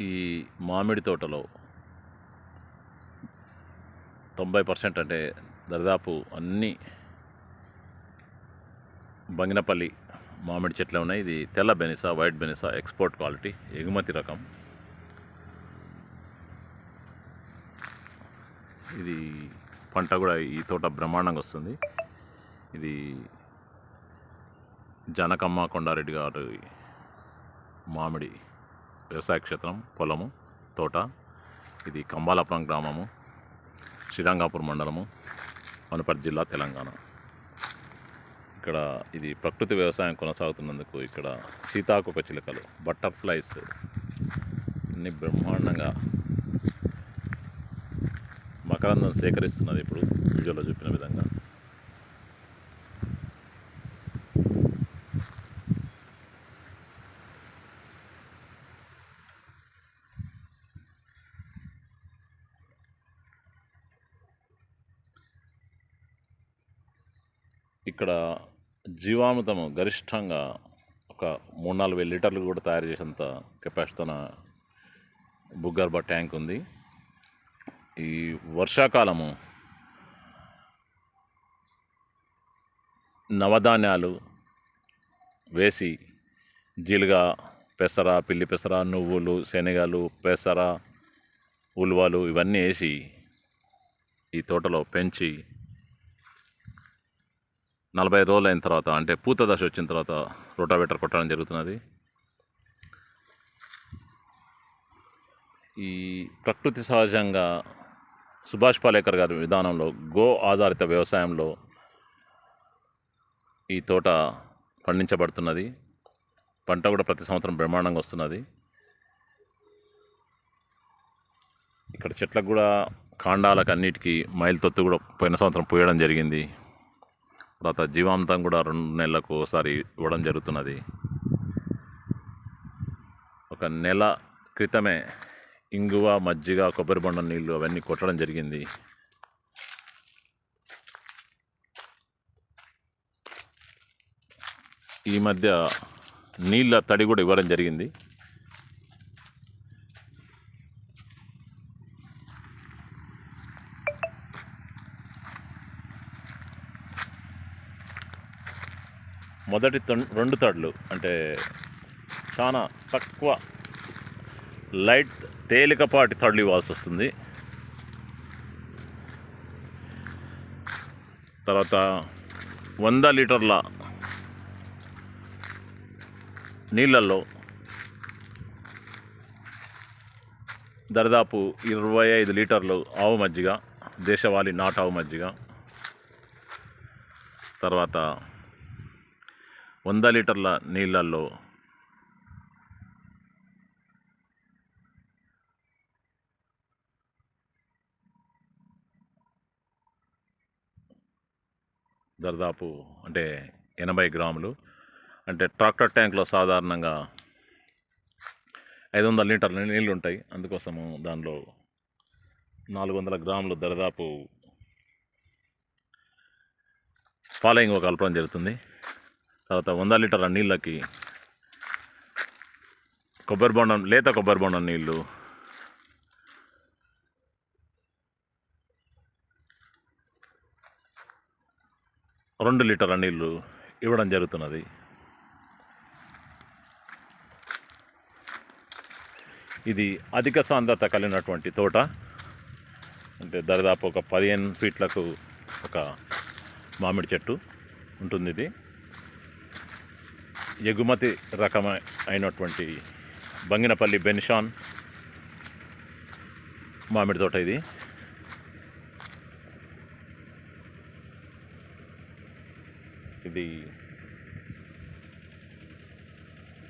ఈ మామిడి తోటలో తొంభై పర్సెంట్ అంటే దాదాపు అన్ని బంగినపల్లి మామిడి చెట్లే ఉన్నాయి. ఇది తెల్ల బెనిసా వైట్ బెనిసా ఎక్స్పోర్ట్ క్వాలిటీ ఎగుమతి రకం. ఇది పంట కూడా ఈ తోట బ్రహ్మాండంగా వస్తుంది. ఇది జనకమ్మ కొండారెడ్డి గారి మామిడి వ్యవసాయ క్షేత్రం పొలము తోట ఇది కంబాలాపురం గ్రామము శ్రీరంగాపూర్ మండలము వనపర్తి జిల్లా తెలంగాణ. ఇక్కడ ఇది ప్రకృతి వ్యవసాయం కొనసాగుతున్నందుకు ఇక్కడ సీతాకోక చిలుకలు బటర్ఫ్లైస్ అన్ని బ్రహ్మాండంగా మకరందం సేకరిస్తున్నది ఇప్పుడు వీడియోలో చూపిన విధంగా. ఇక్కడ జీవామృతము గరిష్టంగా ఒక మూడు నాలుగు వేల లీటర్లు కూడా తయారు చేసేంత కెపాసిటీన భూగర్భ ట్యాంక్ ఉంది. ఈ వర్షాకాలము నవధాన్యాలు వేసి జీలుగా పెసర పిల్లి పెసర నువ్వులు శనగలు పెసర ఉలువలు ఇవన్నీ వేసి ఈ తోటలో పెంచి నలభై రోజులు అయిన తర్వాత అంటే పూత దశ వచ్చిన తర్వాత రోటావేటర్ కొట్టడం జరుగుతున్నది. ఈ ప్రకృతి సహజంగా సుభాష్ పాలేకర్ గారి విధానంలో గో ఆధారిత వ్యవసాయంలో ఈ తోట పండించబడుతున్నది. పంట కూడా ప్రతి సంవత్సరం బ్రహ్మాండంగా వస్తున్నది. ఇక్కడ చెట్లకు కూడా కాండాలకు అన్నిటికీ మైల్ తొత్తు కూడా పోయిన సంవత్సరం పోయడం జరిగింది. తర్వాత జీవాంతం కూడా రెండు నెలలకు ఒకసారి ఇవ్వడం జరుగుతున్నది. ఒక నెల క్రితమే ఇంగువ మజ్జిగ కొబ్బరి బొండ నీళ్ళు అవన్నీ కొట్టడం జరిగింది. ఈ మధ్య నీళ్ళ తడి కూడా ఇవ్వడం జరిగింది. మొదటి రెండు తడులు అంటే చాలా తక్కువ లైట్ తేలికపాటి తడులు ఇవ్వాల్సి వస్తుంది. తర్వాత వంద లీటర్ల నీళ్ళల్లో దరిదాపు ఇరవై ఐదు లీటర్లు ఆవు మజ్జిగ దేశవాళీ నాటు ఆవు మజ్జిగ. తర్వాత వంద లీటర్ల నీళ్ళల్లో దాదాపు అంటే ఎనభై గ్రాములు. అంటే ట్రాక్టర్ ట్యాంక్లో సాధారణంగా ఐదు వందల లీటర్ల నీళ్ళు ఉంటాయి అందుకోసము దానిలో నాలుగు వందల గ్రాములు దరిదాపు ఫాలోయింగ్ కలపడం జరుగుతుంది. తర్వాత వంద లీటర్ల నీళ్ళకి కొబ్బరి బొండం లేత కొబ్బరి బొండం నీళ్ళు. రెండు లీటర్ల నీళ్ళు ఇవ్వడం జరుగుతున్నది. ఇది అధిక సాంద్రత కలిగినటువంటి తోట. అంటే దరిదాపు ఒక పదిహేను ఫీట్లకు ఒక మామిడి చెట్టు ఉంటుంది ఇది ఎగుమతి రకమ అయినటువంటి బంగినపల్లి బెన్షాన్ మామిడి తోట ఇది. ఇది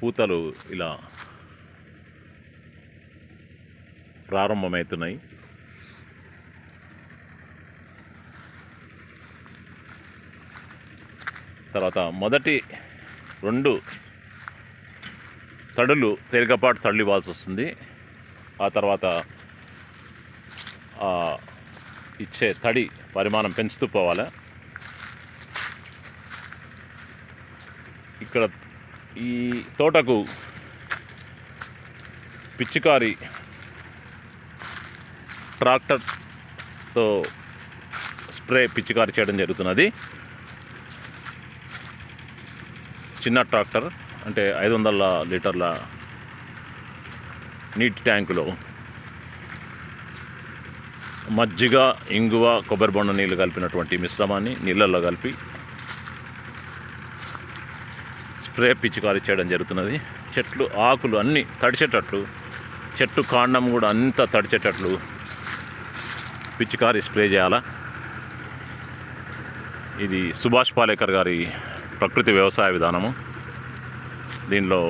పూతలు ఇలా ప్రారంభమవుతున్నాయి. తర్వాత మొదటి రెండు తడులు తేలికపాటు తళ్ళు ఇవ్వాల్సి వస్తుంది. ఆ తర్వాత ఇచ్చే తడి పరిమాణం పెంచుతూ పోవాలి. ఇక్కడ ఈ తోటకు పిచ్చికారి ట్రాక్టర్తో స్ప్రే పిచ్చికారి చేయడం జరుగుతున్నది. చిన్న ట్రాక్టర్ అంటే ఐదు వందల లీటర్ల నీటి ట్యాంకులో మజ్జిగ ఇంగువ కొబ్బరి బొండ నీళ్ళు కలిపినటువంటి మిశ్రమాన్ని నీళ్ళల్లో కలిపి స్ప్రే పిచికారీ చేయడం జరుగుతున్నది. చెట్లు ఆకులు అన్నీ తడిచేటట్లు చెట్టు కాండం కూడా అంతా తడిచేటట్లు పిచికారీ స్ప్రే చేయాలా? ఇది సుభాష్ పాలేకర్ గారి ప్రకృతి వ్యవసాయ విధానము. దీనిలో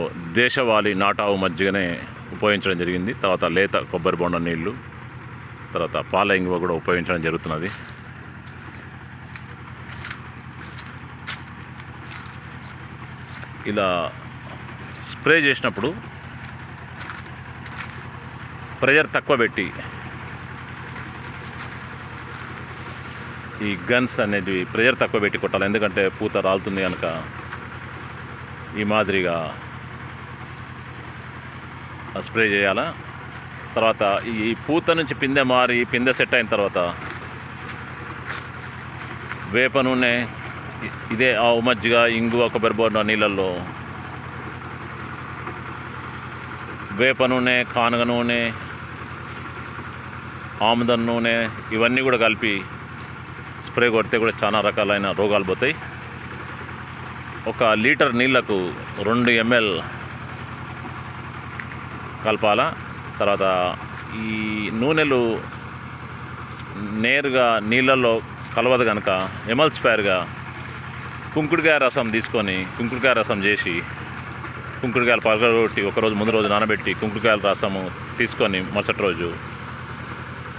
దేశవాళీ నాటావు మజ్జిగనే ఉపయోగించడం జరిగింది. తర్వాత లేత కొబ్బరి బొండ నీళ్ళు తర్వాత పాల ఇంగువ కూడా ఉపయోగించడం జరుగుతున్నది. ఇలా స్ప్రే చేసినప్పుడు ప్రెజర్ తక్కువ పెట్టి ఈ గన్స్ అనేది ప్రెషర్ తక్కువ పెట్టి కొట్టాలి. ఎందుకంటే పూత రాలుతుంది కనుక ఈ మాదిరిగా స్ప్రే చేయాలా? తర్వాత ఈ పూత నుంచి పిందె మారి పిందె సెట్ అయిన తర్వాత వేప నూనె ఇదే ఆవు మజ్జిగ ఇంగువ కొబ్బరి బోర్డ నీళ్ళల్లో వేప నూనె కానుగ నూనె ఆముదం నూనె ఇవన్నీ కూడా కలిపి స్ప్రే కొడితే కూడా చాలా రకాలైన రోగాలు పోతాయి. ఒక లీటర్ నీళ్ళకు రెండు ఎంఎల్ కలపాల? తర్వాత ఈ నూనెలు నేరుగా నీళ్ళల్లో కలవదు కనుక ఎమల్స్పైర్గా కుంకుడుకాయ రసం తీసుకొని కుంకుడుకాయ రసం చేసి కుంకుడుకాయలు పగలగొట్టి ఒకరోజు ముందు రోజు నానబెట్టి కుంకుడుకాయల రసము తీసుకొని మరుసటి రోజు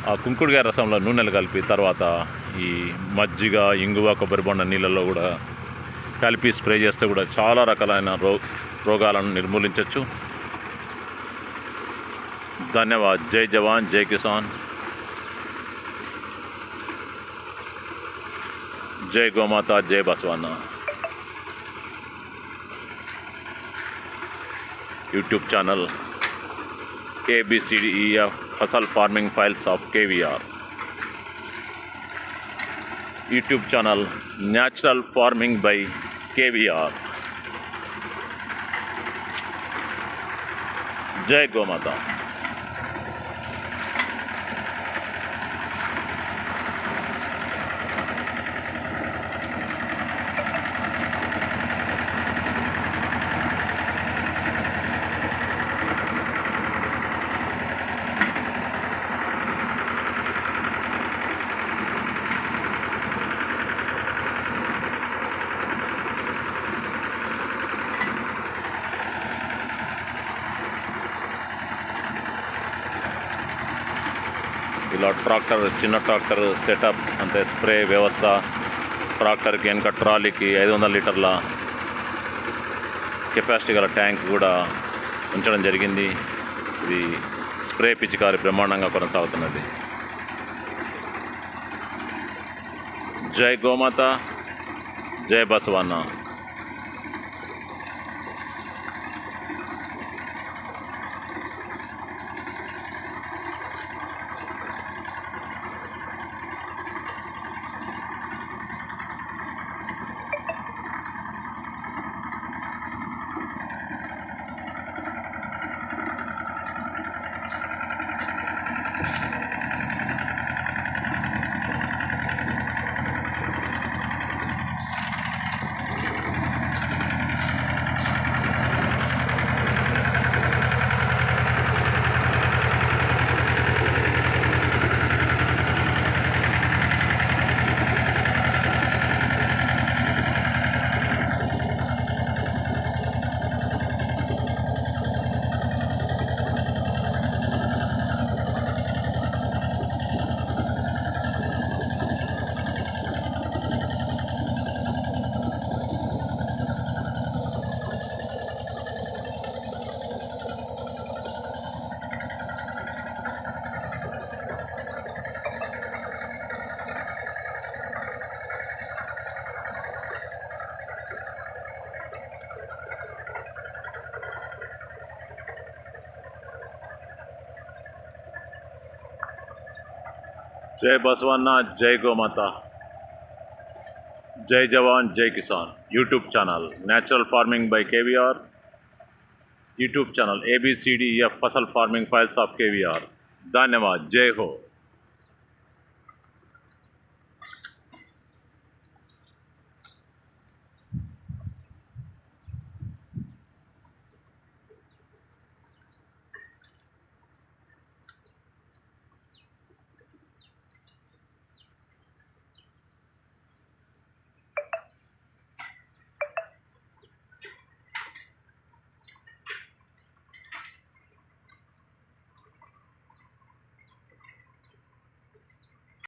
ఆ కుంకుడుకాయ రసంలో నూనెలు కలిపి తర్వాత ఈ మజ్జిగ ఇంగువ కొబ్బరి బొండ నీళ్ళల్లో కూడా కలిపి స్ప్రే చేస్తే కూడా చాలా రకాలైన రో రోగాలను నిర్మూలించవచ్చు ధన్యవాద్. జై జవాన్ జై కిసాన్. జై గోమాత జై Basavanna YouTube channel A B C D E F Fasal farming YouTube channel natural farming by K V R जय गोमाता ఇలా ట్రాక్టర్ చిన్న ట్రాక్టర్ సెటప్ అంటే స్ప్రే వ్యవస్థ. ట్రాక్టర్కి వెనక ట్రాలీకి ఐదు వందల లీటర్ల కెపాసిటీ గల ట్యాంక్ కూడా ఉంచడం జరిగింది. ఇది స్ప్రే పిచికారి బ్రహ్మాండంగా కొనసాగుతున్నది. జై గోమాత జై బసవన్న. जय बसवन्ना जय गो माता। जय जवान, जय किसान। YouTube channel natural farming by R YouTube channel A B C D या फ़सल farming files of K V R धन्यवाद, जय हो।